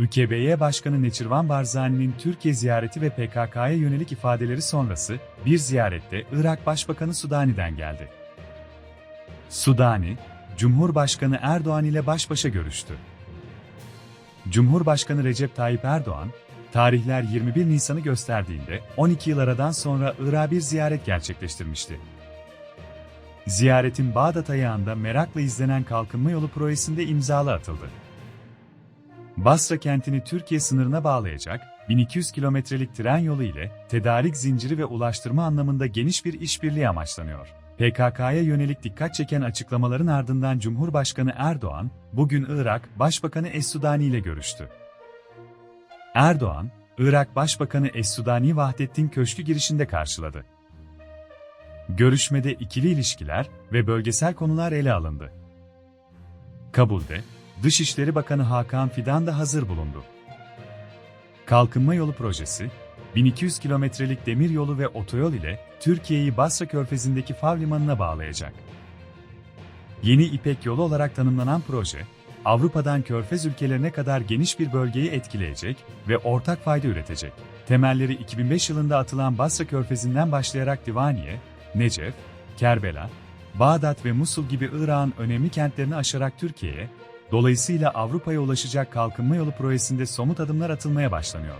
ÜKB'ye Başkanı Neçirvan Barzani'nin Türkiye ziyareti ve PKK'ya yönelik ifadeleri sonrası bir ziyarette Irak Başbakanı Sudani'den geldi. Sudani, Cumhurbaşkanı Erdoğan ile baş başa görüştü. Cumhurbaşkanı Recep Tayyip Erdoğan, tarihler 21 Nisan'ı gösterdiğinde 12 yıl aradan sonra Irak'a bir ziyaret gerçekleştirmişti. Ziyaretin Bağdat ayağında merakla izlenen kalkınma yolu projesinde imzalı atıldı. Basra kentini Türkiye sınırına bağlayacak 1200 kilometrelik tren yolu ile tedarik zinciri ve ulaştırma anlamında geniş bir işbirliği amaçlanıyor. PKK'ya yönelik dikkat çeken açıklamaların ardından Cumhurbaşkanı Erdoğan, bugün Irak Başbakanı Es-Sudani ile görüştü. Erdoğan, Irak Başbakanı Es-Sudani Vahdettin Köşkü girişinde karşıladı. Görüşmede ikili ilişkiler ve bölgesel konular ele alındı. Kabul'de, Dışişleri Bakanı Hakan Fidan da hazır bulundu. Kalkınma Yolu Projesi, 1200 kilometrelik demir yolu ve otoyol ile Türkiye'yi Basra Körfezi'ndeki Fav Limanı'na bağlayacak. Yeni İpek Yolu olarak tanımlanan proje, Avrupa'dan Körfez ülkelerine kadar geniş bir bölgeyi etkileyecek ve ortak fayda üretecek. Temelleri 2005 yılında atılan Basra Körfezi'nden başlayarak Divaniye, Necef, Kerbela, Bağdat ve Musul gibi Irak'ın önemli kentlerini aşarak Türkiye'ye, dolayısıyla Avrupa'ya ulaşacak kalkınma yolu projesinde somut adımlar atılmaya başlanıyor.